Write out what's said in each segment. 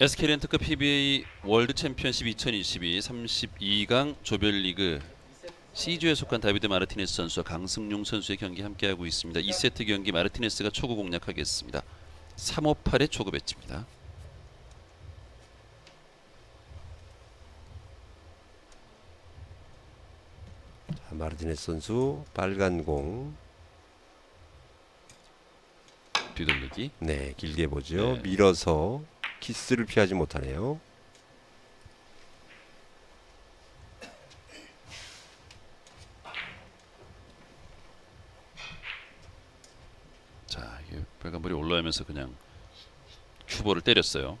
SK 렌트카 PBA 월드 챔피언십 2022 32강 조별리그 C조에 속한 다비드 마르티네스 선수와 강승용 선수의 경기 함께하고 있습니다. 2세트 경기 마르티네스가 초구 공략하겠습니다. 358의 초구 배치입니다. 자, 마르티네스 선수 빨간 공. 뒤돌리기. 네, 길게 보죠. 네. 밀어서 키스를 피하지 못하네요. 자, 이게 빨간불이 올라오면서 그냥 큐버를 때렸어요.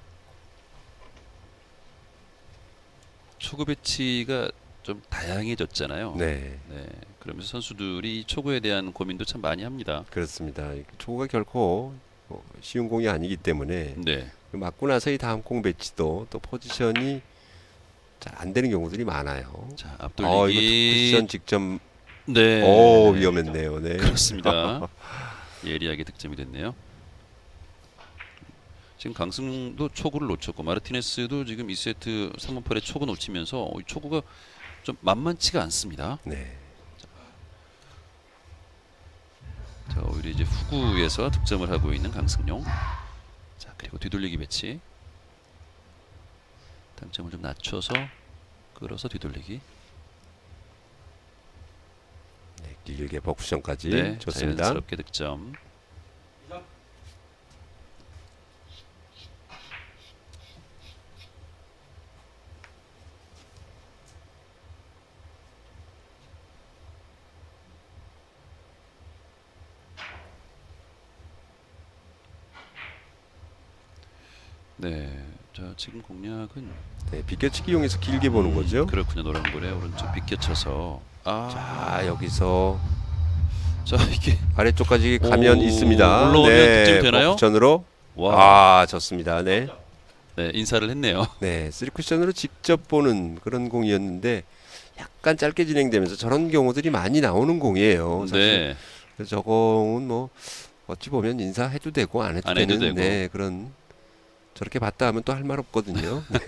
초구 배치가 좀 다양해졌잖아요. 네, 네, 그러면서 선수들이 초구에 대한 고민도 참 많이 합니다. 그렇습니다. 이 초구가 결코 어, 쉬운 공이 아니기 때문에 네, 맞고 나서의 다음 공 배치도 또 포지션이 잘 안 되는 경우들이 많아요. 자 어, 이거 앞돌리기. 포지션 직접 네, 오 위험했네요. 네. 그렇습니다. 예리하게 득점이 됐네요. 지금 강승도 초구를 놓쳤고 마르티네스도 지금 2세트 3번팔에 초구 놓치면서 어, 이 초구가 좀 만만치가 않습니다. 네. 자 오히려 이제 후구에서 득점을 하고 있는 강승용. 자 그리고 뒤돌리기 배치. 당점을 좀 낮춰서 끌어서 뒤돌리기. 네, 길게 버쿠션까지 네, 좋습니다. 자연스럽게 득점. 네, 자 지금 공략은 네, 비껴치기 이용해서 길게 보는 거죠. 그렇군요. 노란 볼에 오른쪽 비껴쳐서 아, 자 여기서 자 이게 아래쪽까지 가면 오, 있습니다. 올라오면 네, 득점이 되나요? 버쿠션으로 와, 아 좋습니다. 네, 네 인사를 했네요. 네, 쓰리 쿠션으로 직접 보는 그런 공이었는데 약간 짧게 진행되면서 저런 경우들이 많이 나오는 공이에요. 사실 네, 그래서 저 공은 뭐 어찌 보면 인사해도 되고 안 해도 안 해도 되는 되고. 네, 그런 저렇게 봤다 하면 또 할 말 없거든요. 네.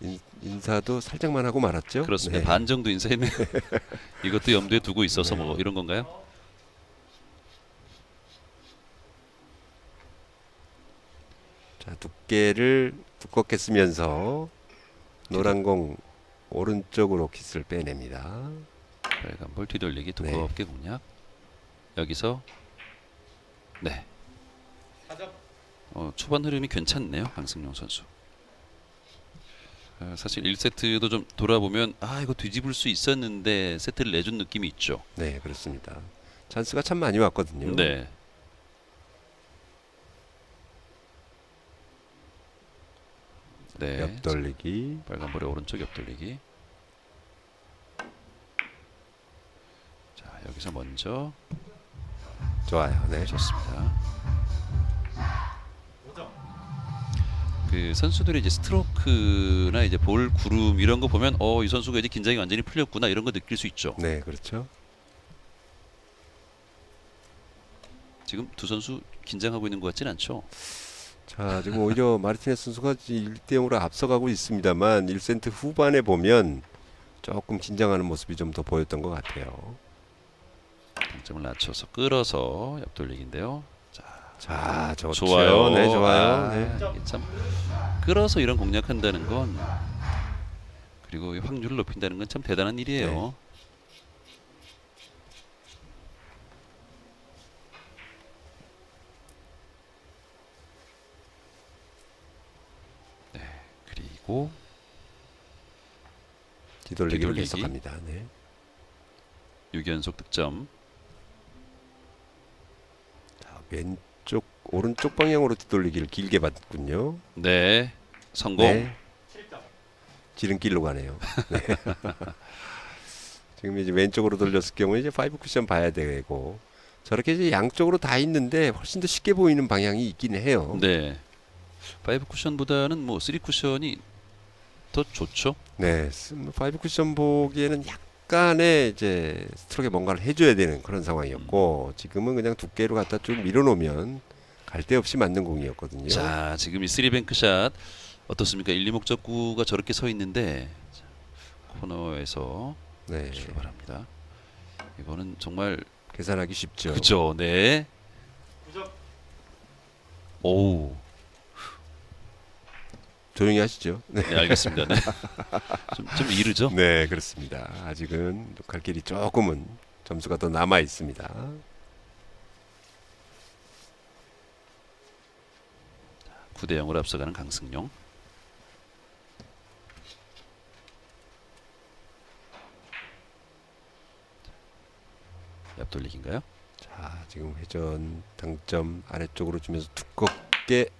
인, 인사도 살짝만 하고 말았죠. 그렇습니다. 네. 반 정도 인사했네요. 이것도 염두에 두고 있어서 네. 뭐 이런 건가요? 자 두께를 두껍게 쓰면서 노란 공 오른쪽으로 키스를 빼냅니다. 빨간 볼 뒤돌리기 네. 두껍게 공략. 여기서 네. 어, 초반 흐름이 괜찮네요, 강승용 선수. 어, 사실 1세트도 좀 돌아보면 아 이거 뒤집을 수 있었는데 세트를 내준 느낌이 있죠. 네 그렇습니다. 찬스가 참 많이 왔거든요. 네. 네. 옆돌리기. 빨간 볼의 오른쪽 옆돌리기. 자 여기서 먼저 좋아요. 네. 좋습니다. 그 선수들의 이제 스트로크나 이제 볼 구름 이런 거 보면 어 이 선수가 이제 긴장이 완전히 풀렸구나 이런 거 느낄 수 있죠. 네 그렇죠. 지금 두 선수 긴장하고 있는 것 같진 않죠. 자 지금 오히려 마르티네스 선수가 1대 0으로 앞서가고 있습니다만 1세트 후반에 보면 조금 긴장하는 모습이 좀 더 보였던 것 같아요. 당점을 낮춰서 끌어서 옆 돌리기인데요. 자, 자 좋죠. 좋아요. 네 좋아요. 아, 네. 참 끌어서 이런 공략한다는 건 그리고 이 확률을 높인다는 건 참 대단한 일이에요. 네. 네, 그리고 뒤돌리기를 뒤돌리기. 계속합니다. 네. 6연속 득점. 자, 왼쪽 오른쪽 방향으로 뒤돌리기를 길게 받군요. 네, 성공. 네. 지름길로 가네요. 네. 지금 이제 왼쪽으로 돌렸을 경우에 이제 파이브 쿠션 봐야 되고 저렇게 이제 양쪽으로 다 있는데 훨씬 더 쉽게 보이는 방향이 있긴 해요. 네. 파이브 쿠션보다는 뭐 쓰리 쿠션이 더 좋죠. 네, 스- 뭐 파이브 쿠션 보기에는 약 간의 이제 스트로크에 뭔가를 해줘야 되는 그런 상황이었고 지금은 그냥 두께로 갖다 쭉 밀어놓으면 갈 데 없이 맞는 공이었거든요. 자, 지금 이 쓰리뱅크 샷 어떻습니까? 1, 2 목적구가 저렇게 서 있는데 자, 코너에서 네. 출발합니다. 이거는 정말 계산하기 쉽죠. 그죠, 네. 오, 조용히 하시죠. 네. 네 알겠습니다. 네. 좀, 좀 이르죠? 네, 그렇습니다. 아직은 갈 길이 조금은 점수가 더 남아 있습니다. 9대 0으로 앞서가는 강승용. 옆돌리기인가요? 자, 지금 회전 당점 아래쪽으로 주면서 두껍게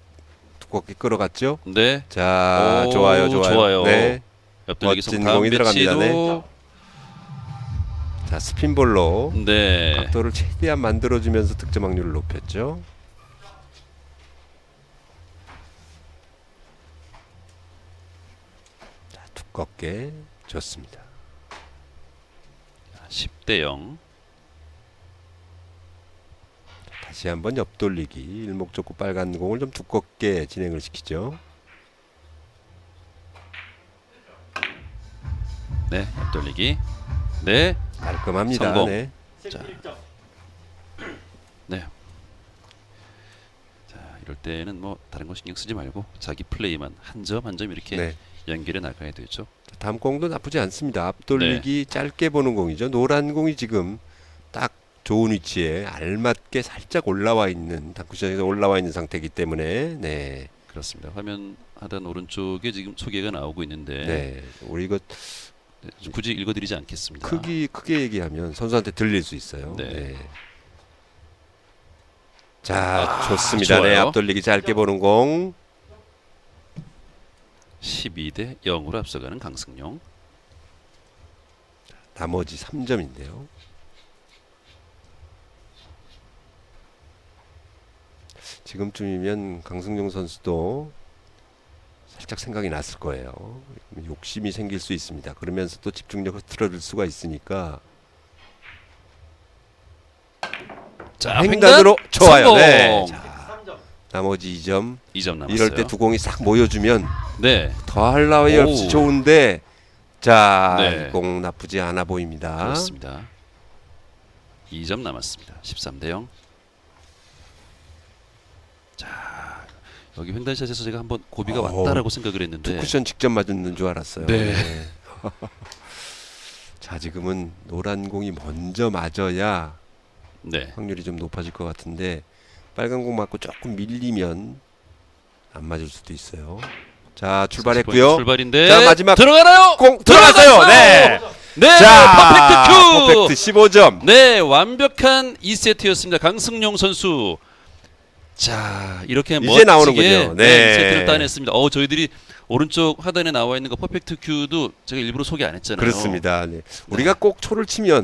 두껍게 끌어갔죠. 네. 자, 오, 좋아요, 좋아요. 좋아요. 네. 옆돌리기 멋진 공이 들어갑니다. 배치도 자, 스핀볼로 네. 각도를 최대한 만들어 주면서 득점 확률을 높였죠. 자, 두껍게 좋습니다. 10대 0. 다시 한번 옆돌리기 일목적구 빨간 공을 좀 두껍게 진행을 시키죠. 네, 옆돌리기. 네. 깔끔합니다. 성공. 네. 자. 네. 자, 이럴 때는 뭐 다른 거 신경 쓰지 말고 자기 플레이만 한 점 한 점 이렇게 네. 연결해 나가야 되죠. 자, 다음 공도 나쁘지 않습니다. 앞돌리기 짧게 보는 공이죠. 노란 공이 지금 딱 좋은 위치에 알맞게 살짝 올라와 있는 당쿠션에서 올라와 있는 상태이기 때문에 네, 그렇습니다. 화면 하단 오른쪽에 지금 소개가 나오고 있는데 네. 우리 이거 네, 좀 굳이 읽어드리지 않겠습니다. 크기 크게 얘기하면 선수한테 들릴 수 있어요. 네. 네. 자 아, 좋습니다. 네, 좋아요. 앞돌리기 짧게 보는 공. 12대 0으로 앞서가는 강승용. 나머지 3점인데요. 지금쯤이면 강승용 선수도 살짝 생각이 났을 거예요. 욕심이 생길 수 있습니다. 그러면서 또 집중력을 틀어줄 수가 있으니까 자, 횡단으로 횡단 좋아요. 네. 자, 나머지 2점. 2점 남았어요. 이럴 때 두 공이 싹 모여주면 네. 더할 나위 오. 없이 좋은데 자, 네. 이공 나쁘지 않아 보입니다. 그렇습니다. 2점 남았습니다. 13 대 0. 자, 여기 횡단샷에서 제가 한번 고비가 어우, 왔다라고 생각을 했는데 두 쿠션 직접 맞는 줄 알았어요. 네. 자, 지금은 노란 공이 먼저 맞아야 네. 확률이 좀 높아질 것 같은데 빨간 공 맞고 조금 밀리면 안 맞을 수도 있어요. 자, 출발했고요. 출발인데 자, 마지막 들어가나요? 공 들어갔어요. 네. 네. 자, 퍼펙트 큐. 퍼펙트 15점. 네, 완벽한 2세트였습니다. 강승용 선수. 자, 이렇게 이제 나오는군요. 네. 네. 2세트를 따냈습니다. 어, 저희들이 오른쪽 하단에 나와 있는 거 퍼펙트 큐도 제가 일부러 소개 안 했잖아요. 그렇습니다. 네. 우리가 꼭 초를 치면